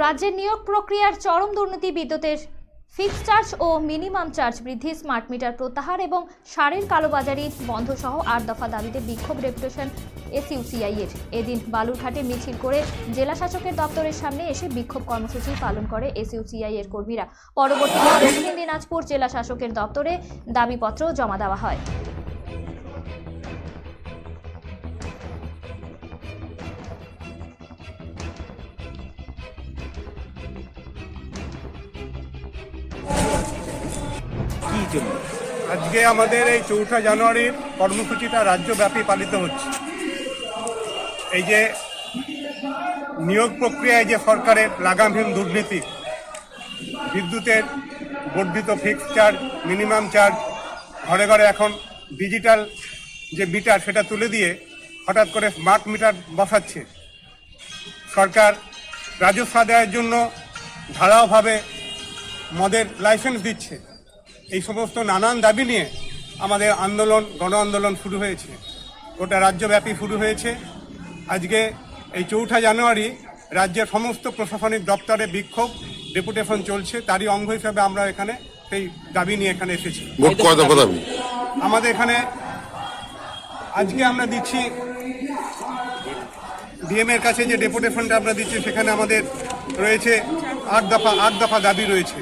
রাজ্যের নিয়োগ প্রক্রিয়ার চরম দুর্নীতি, বিদ্যুতের ফিক্স চার্জ ও মিনিমাম চার্জ বৃদ্ধি স্মার্ট মিটার প্রত্যাহার এবং সারের কালোবাজারি বন্ধ সহ আট দফা দাবিতে বিক্ষোভ ডেপুটেশন এসইউসিআই এর। এদিন বালুরঘাটে মিছিল করে জেলা শাসকের দপ্তরের সামনে এসে বিক্ষোভ কর্মসূচি পালন করে এসইউসিআই এর কর্মীরা। পরবর্তীতে দক্ষিণ দিনাজপুর জেলা শাসকের দপ্তরে দাবিপত্র জমা দেওয়া হয়। জন্য। আজকে আমাদের এই চৌঠা জানুয়ারির কর্মসূচিটা রাজ্যব্যাপী পালিত হচ্ছে। এই যে নিয়োগ প্রক্রিয়ায় যে সরকারের লাগামহীন দুর্নীতি, বিদ্যুতের বর্ধিত ফিক্সড চার্জ মিনিমাম চার্জ ঘরে ঘরে এখন ডিজিটাল যে মিটার সেটা তুলে দিয়ে হঠাৎ করে স্মার্ট মিটার বসাচ্ছে। সরকার রাজস্ব আদায়ের জন্য ধারাওভাবে মদের লাইসেন্স দিচ্ছে। এই সমস্ত নানান দাবি নিয়ে আমাদের আন্দোলন গণ আন্দোলন শুরু হয়েছে। গোটা রাজ্যব্যাপী শুরু হয়েছে। আজকে এই চৌঠা জানুয়ারি রাজ্যের সমস্ত প্রশাসনিক দপ্তরে বিক্ষোভ ডেপুটেশন চলছে। তারই অঙ্গ হিসাবে আমরা এখানে সেই দাবি নিয়ে এখানে এসেছি। আমাদের এখানে আজকে আমরা দিচ্ছি ডিএম এর কাছে যে ডেপুটেশনটা আমরা দিচ্ছি সেখানে আমাদের রয়েছে আট দফা আট দফা দাবি রয়েছে।